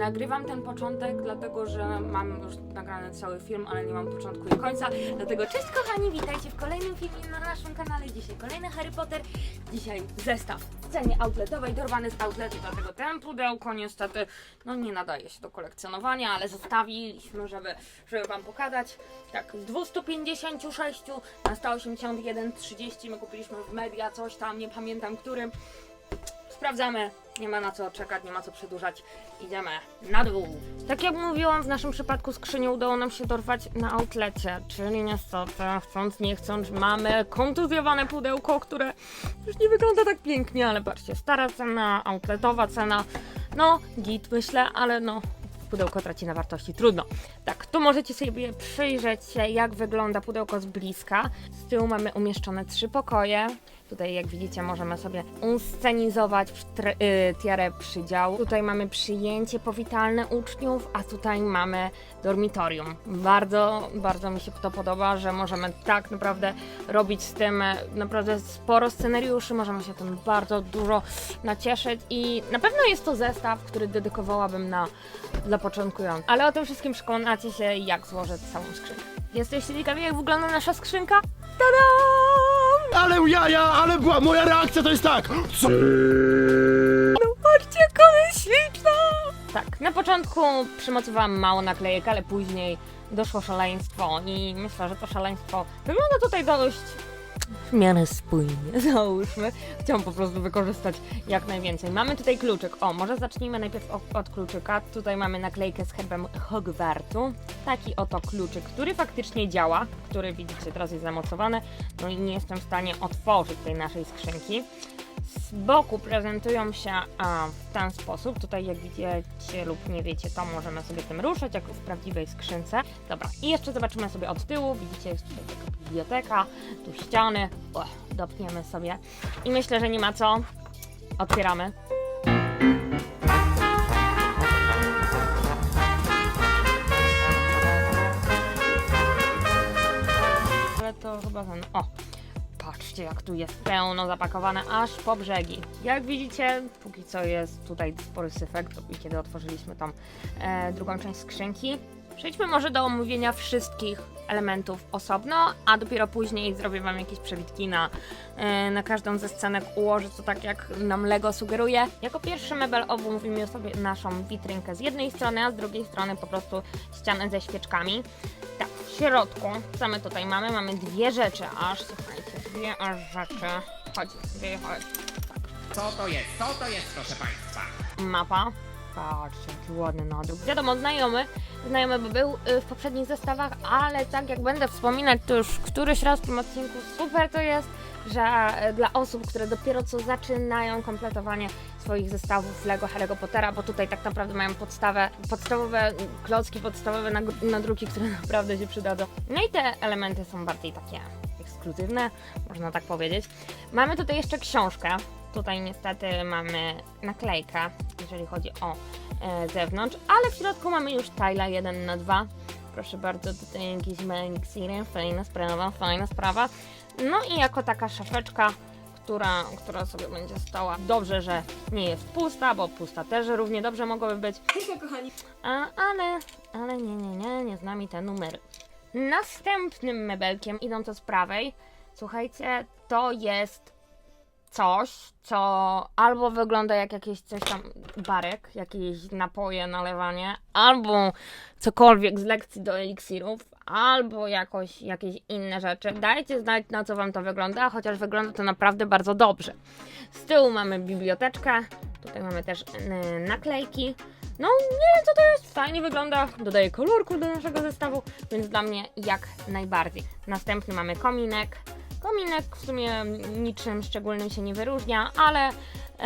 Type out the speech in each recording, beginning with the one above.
nagrywam ten początek, dlatego że mam już nagrany cały film, ale nie mam początku i końca. Dlatego cześć kochani, witajcie w kolejnym filmie na naszym kanale. Dzisiaj kolejny Harry Potter. Dzisiaj zestaw w cenie outletowej, dorwany z outletu, dlatego ten pudełko niestety no nie nadaje się do kolekcjonowania, ale zostawiliśmy, żeby, żeby wam pokazać. Tak, z 256 na 181,30 my kupiliśmy w media coś tam, nie pamiętam którym. Sprawdzamy, nie ma na co czekać, nie ma co przedłużać. Idziemy na dół. Tak jak mówiłam, w naszym przypadku skrzynię udało nam się dorwać na outlecie, czyli niestety, chcąc nie chcąc, mamy kontuzjowane pudełko, które już nie wygląda tak pięknie, ale patrzcie, stara cena, outletowa cena, no git myślę, ale no pudełko traci na wartości, trudno. Tak, tu możecie sobie przyjrzeć się, jak wygląda pudełko z bliska. Z tyłu mamy umieszczone trzy pokoje. Tutaj, jak widzicie, możemy sobie unscenizować y, tiarę przydziału. Tutaj mamy przyjęcie powitalne uczniów, a tutaj mamy dormitorium. Bardzo, bardzo mi się to podoba, że możemy tak naprawdę robić z tym e, naprawdę sporo scenariuszy, możemy się tym bardzo dużo nacieszyć i na pewno jest to zestaw, który dedykowałabym na dla początkujących. Ale o tym wszystkim przekonacie się, jak złożę całą skrzynkę. Jesteście ciekawi, jak wygląda nasza skrzynka? Tada! Jaja, ale była moja reakcja to jest tak! Co? No patrzcie, śliczna! Tak, na początku przymocowałam mało naklejek, ale później doszło szaleństwo i myślę, że to szaleństwo wygląda tutaj dość w miarę spójnie, załóżmy. Chciałam po prostu wykorzystać jak najwięcej. Mamy tutaj kluczyk. O, może zacznijmy najpierw od kluczyka. Tutaj mamy naklejkę z herbem Hogwartu. Taki oto kluczyk, który faktycznie działa, który widzicie teraz jest zamocowany. No i nie jestem w stanie otworzyć tej naszej skrzynki. Z boku prezentują się a, w ten sposób. Tutaj jak widzicie lub nie wiecie, to możemy sobie tym ruszać, jak w prawdziwej skrzynce. Dobra, i jeszcze zobaczymy sobie od tyłu. Widzicie, jest tutaj taka biblioteka, tu ściany. O, dopniemy sobie. I myślę, że nie ma co. Otwieramy. Ale to chyba ten. O! Patrzcie, jak tu jest pełno zapakowane aż po brzegi. Jak widzicie, póki co jest tutaj spory syfek, kiedy otworzyliśmy tam e, drugą część skrzynki. Przejdźmy może do omówienia wszystkich elementów osobno, a dopiero później zrobię Wam jakieś przebitki na, e, na każdą ze scenek, ułożę to tak jak nam Lego sugeruje. Jako pierwszy mebel omówimy sobie naszą witrynkę z jednej strony, a z drugiej strony po prostu ścianę ze świeczkami. Tak, środku, co my tutaj mamy? Mamy dwie rzeczy aż, słuchajcie, dwie aż rzeczy. Chodź, wychodź. Co to jest? Co to jest, proszę Państwa? Mapa. Patrzcie, jaki ładny nadruk. Wiadomo, znajomy, znajomy by był y, w poprzednich zestawach, ale tak jak będę wspominać, to już któryś raz w tym odcinku super to jest, że y, dla osób, które dopiero co zaczynają kompletowanie swoich zestawów Lego Harry'ego Pottera, bo tutaj tak naprawdę mają podstawę, podstawowe klocki, podstawowe nadruki, które naprawdę się przydadzą. No i te elementy są bardziej takie ekskluzywne, można tak powiedzieć. Mamy tutaj jeszcze książkę. Tutaj niestety mamy naklejkę, jeżeli chodzi o e, zewnątrz, ale w środku mamy już Tyla 1 na 2 Proszę bardzo, tutaj jakieś eliksiry, fajna sprawa, fajna sprawa. No i jako taka szafeczka, która, która sobie będzie stała. Dobrze, że nie jest pusta, bo pusta też równie dobrze mogłoby być. A, ale, ale nie, nie, nie, nie z nami te numery. Następnym mebelkiem, idąc od prawej, słuchajcie, to jest coś, co albo wygląda jak jakieś coś tam barek, jakieś napoje, nalewanie, albo cokolwiek z lekcji do eliksirów, albo jakoś jakieś inne rzeczy. Dajcie znać na co wam to wygląda, chociaż wygląda to naprawdę bardzo dobrze. Z tyłu mamy biblioteczkę, tutaj mamy też yy, naklejki. No, nie wiem co to jest, fajnie wygląda, dodaje kolorku do naszego zestawu, więc dla mnie jak najbardziej. Następny mamy kominek. Kominek w sumie niczym szczególnym się nie wyróżnia, ale, e,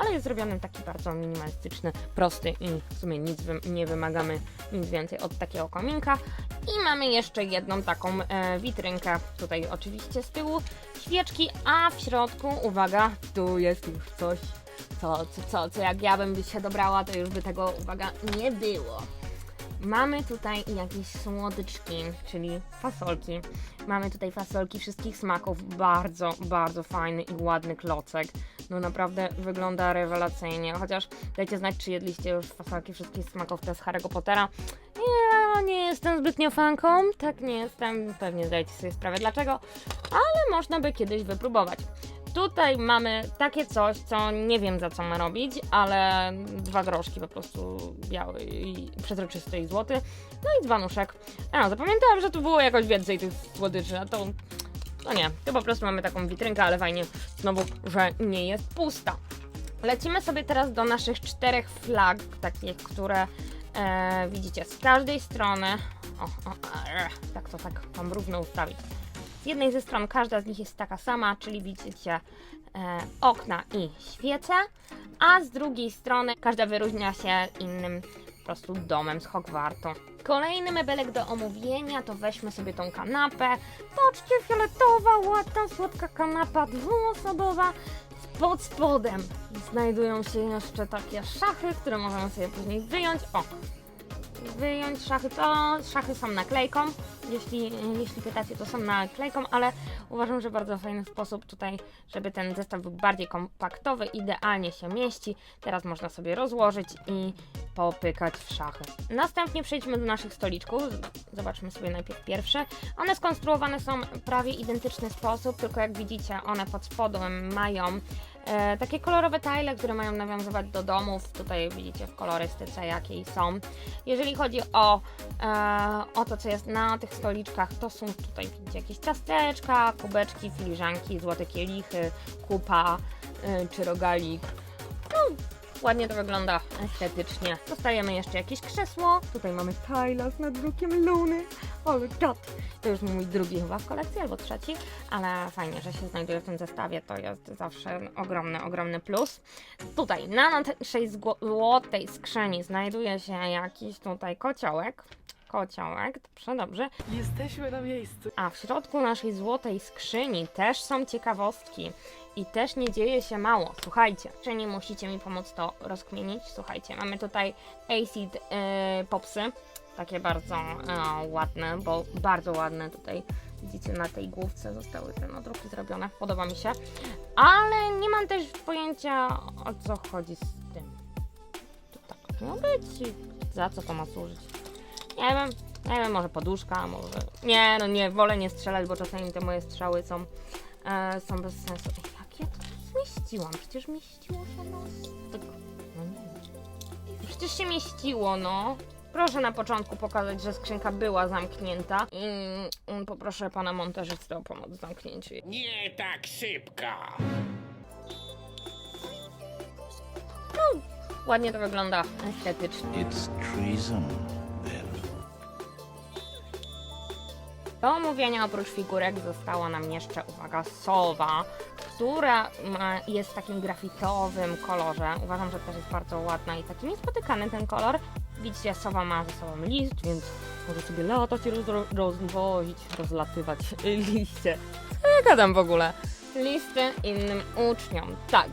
ale jest zrobiony taki bardzo minimalistyczny, prosty i w sumie nic wy, nie wymagamy nic więcej od takiego kominka. I mamy jeszcze jedną taką e, witrynkę, tutaj oczywiście z tyłu, świeczki, a w środku, uwaga, tu jest już coś, co, co, co, co jak ja bym się dobrała, to już by tego, uwaga, nie było. Mamy tutaj jakieś słodyczki, czyli fasolki. Mamy tutaj fasolki wszystkich smaków. Bardzo, bardzo fajny i ładny klocek. no naprawdę wygląda rewelacyjnie. Chociaż dajcie znać, czy jedliście już fasolki wszystkich smaków z Harry'ego Pottera. Ja nie jestem zbytnio fanką, tak nie jestem, pewnie zdajecie sobie sprawę dlaczego, ale można by kiedyś wypróbować. Tutaj mamy takie coś, co nie wiem za co ma robić, ale dwa groszki po prostu biały i przezroczysty i złoty, no i dzbanuszek. A no, zapamiętałam, że tu było jakoś więcej tych słodyczy, a to no nie, to po prostu mamy taką witrynkę, ale fajnie znowu, że nie jest pusta. Lecimy sobie teraz do naszych czterech flag, takich, które e, widzicie z każdej strony. O, o, e, tak to tak mam równo ustawić. Z jednej ze stron każda z nich jest taka sama, czyli widzicie e, okna i świece, a z drugiej strony każda wyróżnia się innym po prostu domem z Hogwartu. Kolejny mebelek do omówienia to weźmy sobie tą kanapę. Patrzcie, fioletowa, ładna, słodka kanapa dwuosobowa. Pod spodem znajdują się jeszcze takie szachy, które możemy sobie później wyjąć. O, wyjąć szachy. To szachy są naklejką. Jeśli, jeśli pytacie, to są naklejką, ale uważam, że bardzo fajny sposób tutaj, żeby ten zestaw był bardziej kompaktowy, idealnie się mieści. Teraz można sobie rozłożyć i popykać w szachy. Następnie przejdźmy do naszych stoliczków. Zobaczmy sobie najpierw pierwsze. One skonstruowane są prawie identyczny sposób, tylko jak widzicie, one pod spodem mają e, takie kolorowe tile, które mają nawiązywać do domów. Tutaj widzicie w kolorystyce jakiej są. Jeżeli chodzi o, e, o to, co jest na tych stoliczkach, to są tutaj widzicie jakieś ciasteczka, kubeczki, filiżanki, złote kielichy, kupa e, czy rogalik. No, ładnie to wygląda estetycznie. Dostajemy jeszcze jakieś krzesło. Tutaj mamy Tyla z nadrukiem Luny. Ale czad. To już mój drugi chyba w kolekcji, albo trzeci, ale fajnie, że się znajduje w tym zestawie. To jest zawsze ogromny, ogromny plus. Tutaj na naszej złotej skrzyni znajduje się jakiś tutaj kociołek. Kociołek, dobrze, dobrze. Jesteśmy na miejscu. A w środku naszej złotej skrzyni też są ciekawostki. I też nie dzieje się mało. Słuchajcie, czy nie musicie mi pomóc to rozkminić? Słuchajcie, mamy tutaj Acid yy, Popsy. Takie bardzo e, ładne, bo bardzo ładne tutaj. Widzicie, na tej główce zostały te nadruki zrobione. Podoba mi się. Ale nie mam też pojęcia o co chodzi z tym. To tak miało być i za co to ma służyć? Nie wiem, nie wiem, może poduszka, może... Nie, no nie, wolę nie strzelać, bo czasami te moje strzały są, e, są bez sensu. Ej, jak ja to zmieściłam? Przecież mieściło się no... Tak, no nie. Przecież się mieściło, no. Proszę na początku pokazać, że skrzynka była zamknięta i mm, poproszę pana montażystę o pomoc w zamknięciu. jej. Nie tak szybko. Ładnie to wygląda estetycznie. It's treason, Do omówienia oprócz figurek została nam jeszcze, uwaga, sowa, która ma, jest w takim grafitowym kolorze. Uważam, że też jest bardzo ładna i taki niespotykany ten kolor. Widzicie, sowa ma ze sobą list, więc może sobie latać i roz, rozwozić, rozlatywać liście. Co ja gadam w ogóle? Listy innym uczniom, tak.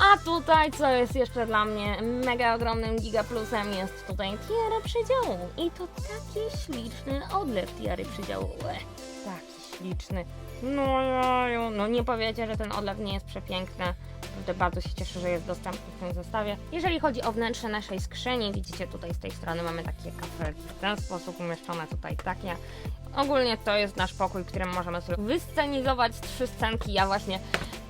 A tutaj, co jest jeszcze dla mnie mega ogromnym giga plusem, jest tutaj tiara przedziału. I to taki śliczny odlew tiary przedziału. Ue, taki śliczny. No jaju, no nie powiecie, że ten odlew nie jest przepiękny. Naprawdę bardzo się cieszę, że jest dostępny w tym zestawie. Jeżeli chodzi o wnętrze naszej skrzyni, widzicie tutaj z tej strony mamy takie kafelki w ten sposób umieszczone, tutaj takie. Ogólnie to jest nasz pokój, w którym możemy sobie wyscenizować trzy scenki. Ja właśnie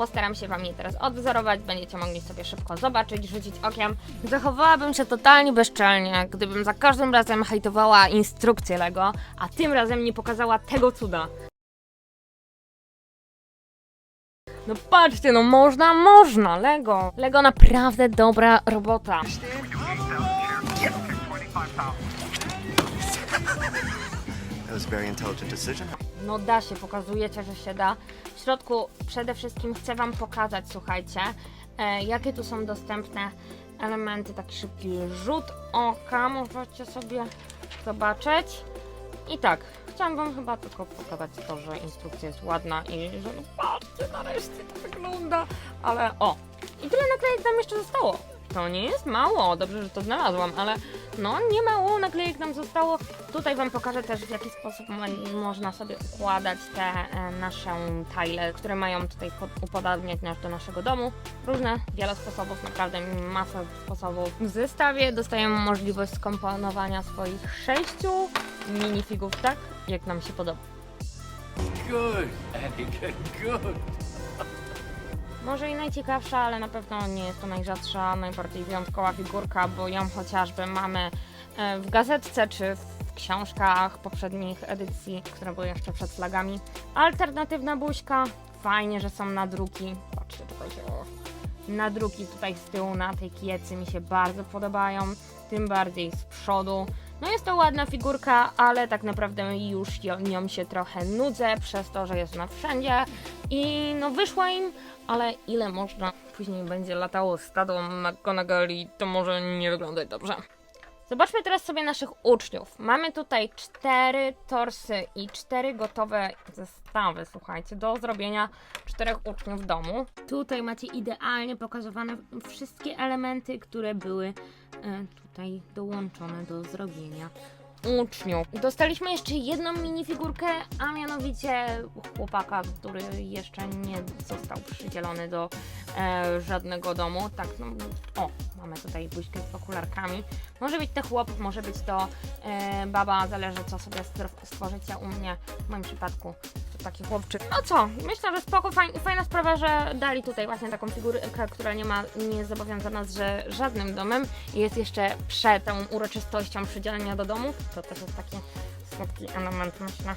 Postaram się Wam je teraz odwzorować, będziecie mogli sobie szybko zobaczyć, rzucić okiem. Zachowałabym się totalnie bezczelnie, gdybym za każdym razem hejtowała instrukcję Lego, a tym razem nie pokazała tego cuda. No patrzcie, no można, można, Lego. Lego naprawdę dobra robota. That was a very intelligent decision. No da się, pokazujecie, że się da. W środku przede wszystkim chcę Wam pokazać, słuchajcie, e, jakie tu są dostępne elementy. Taki szybki rzut oka możecie sobie zobaczyć. I tak, chciałam Wam chyba tylko pokazać to, że instrukcja jest ładna i że no patrzcie, nareszcie to wygląda. Ale o, i tyle naklejek nam jeszcze zostało. To nie jest mało, dobrze, że to znalazłam, ale no nie mało naklejek nam zostało. Tutaj Wam pokażę też w jaki sposób mo- można sobie układać te e, nasze tile, które mają tutaj pod, upodabniać nas do naszego domu. Różne, wiele sposobów, naprawdę masa sposobów. W zestawie dostajemy możliwość skomponowania swoich sześciu minifigów tak, jak nam się podoba. Good, Anakin, good. Może i najciekawsza, ale na pewno nie jest to najrzadsza, najbardziej wyjątkowa figurka, bo ją chociażby mamy e, w gazetce czy w książkach poprzednich edycji, które były jeszcze przed flagami. Alternatywna buźka, fajnie, że są nadruki. Patrzcie, czekajcie, o. Nadruki tutaj z tyłu na tej kiecy mi się bardzo podobają, tym bardziej z przodu. No jest to ładna figurka, ale tak naprawdę już nią się trochę nudzę przez to, że jest ona wszędzie i no wyszła im, ale ile można później będzie latało stado McGonagall to może nie wyglądać dobrze. Zobaczmy teraz sobie naszych uczniów. Mamy tutaj cztery torsy i cztery gotowe zestawy, słuchajcie, do zrobienia czterech uczniów w domu. Tutaj macie idealnie pokazywane wszystkie elementy, które były e, tutaj dołączone do zrobienia uczniów. Dostaliśmy jeszcze jedną minifigurkę, a mianowicie chłopaka, który jeszcze nie został przydzielony do e, żadnego domu. Tak, no, o, mamy tutaj buźkę z okularkami. Może być to chłop, może być to e, baba, zależy co sobie stworzycie u mnie. W moim przypadku taki chłopczyk. No co, myślę, że spoko, fajn, fajna sprawa, że dali tutaj właśnie taką figurkę, która nie ma, nie jest zobowiązana z żadnym domem i jest jeszcze przed tą uroczystością przydzielenia do domu. To też jest taki słodki element, myślę.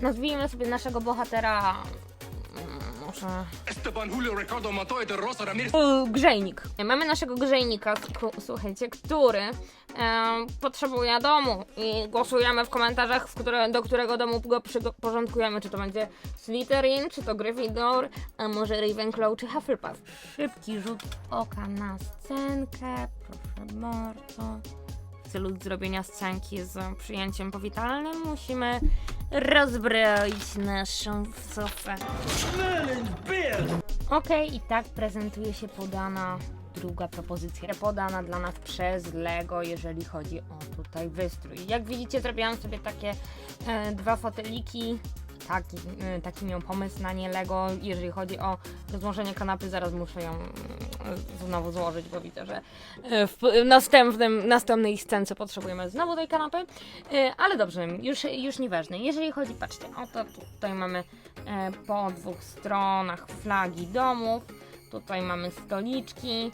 Nazwijmy sobie naszego bohatera. Może. Esteban Julio Ricardo Rosa Ramirez. U, Grzejnik. Mamy naszego grzejnika, słuchajcie, który e, potrzebuje domu i głosujemy w komentarzach, w które, do którego domu go przyporządkujemy, czy to będzie Slytherin, czy to Gryffindor, a może Ravenclaw, czy Hufflepuff. Szybki rzut oka na scenkę, proszę bardzo. W celu zrobienia scenki z przyjęciem powitalnym musimy rozbroić naszą sofę. Okej, i tak prezentuje się podana druga propozycja. Podana dla nas przez Lego, jeżeli chodzi o tutaj wystrój. Jak widzicie, zrobiłam sobie takie e, dwa foteliki. Taki, e, taki miał pomysł na nie Lego, jeżeli chodzi o rozłożenie kanapy. Zaraz muszę ją mm, znowu złożyć, bo widzę, że e, w następnym, następnej scence potrzebujemy znowu tej kanapy. Ale dobrze, już, już nieważne. Jeżeli chodzi, patrzcie, oto tutaj mamy po dwóch stronach flagi domów. Tutaj mamy stoliczki.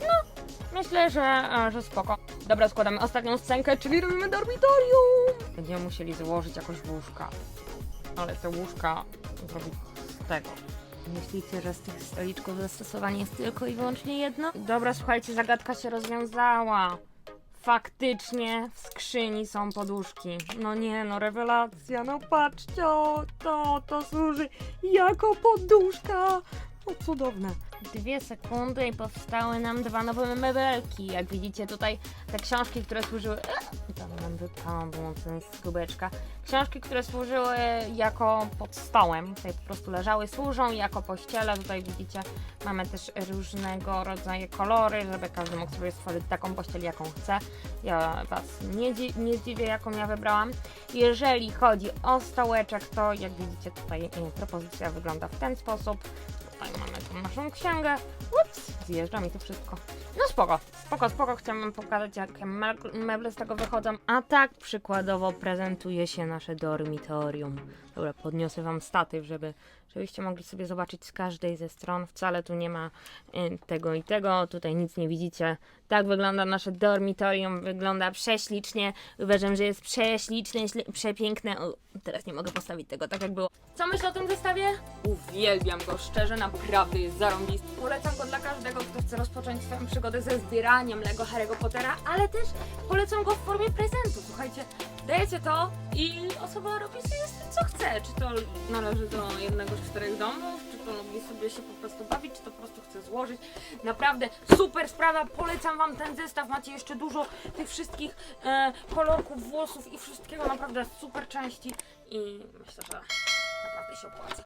No, myślę, że, że spoko. Dobra, składamy ostatnią scenkę, czyli robimy dormitorium. Będziemy musieli założyć jakoś łóżka. Ale te łóżka zrobić z tego. Myślicie, że z tych stoliczków zastosowanie jest tylko i wyłącznie jedno? Dobra, słuchajcie, zagadka się rozwiązała. Faktycznie w skrzyni są poduszki. No nie, no rewelacja, no patrzcie, o, to, to służy jako poduszka. O, cudowne. Dwie sekundy i powstały nam dwa nowe mebelki. Jak widzicie tutaj te książki, które służyły... Tam nam wypadło ten z. Książki, które służyły jako pod stołem, tutaj po prostu leżały, służą jako pościele. Tutaj widzicie, mamy też różnego rodzaju kolory, żeby każdy mógł sobie stworzyć taką pościel, jaką chce. Ja Was nie, dzi- nie zdziwię, jaką ja wybrałam. Jeżeli chodzi o stołeczek, to jak widzicie tutaj e, propozycja wygląda w ten sposób. Tutaj mamy tą naszą księgę. Ups, zjeżdża mi to wszystko. No spoko, spoko, spoko. Chciałam pokazać, jakie me- meble z tego wychodzą. A tak przykładowo prezentuje się nasze dormitorium. Dobra, podniosę wam statyw, żeby, żebyście mogli sobie zobaczyć z każdej ze stron. Wcale tu nie ma y, tego i tego. Tutaj nic nie widzicie. Tak wygląda nasze dormitorium. Wygląda prześlicznie. Uważam, że jest prześliczne, śli- przepiękne. O, teraz nie mogę postawić tego tak, jak było. Co myślę o tym zestawie? Uwielbiam go, szczerze, naprawdę jest zarąbisty. Polecam go dla każdego, kto chce rozpocząć swoją przygodę ze zbieraniem Lego Harry'ego Pottera, ale też polecam go w formie prezentu. Słuchajcie, dajecie to i osoba robi sobie z tym, co chce. Czy to należy do jednego z czterech domów, czy to lubi sobie się po prostu bawić, czy to po prostu chce złożyć. Naprawdę super sprawa, polecam Wam ten zestaw, macie jeszcze dużo tych wszystkich e, kolorków włosów i wszystkiego, naprawdę super części i myślę, że naprawdę się opłaca.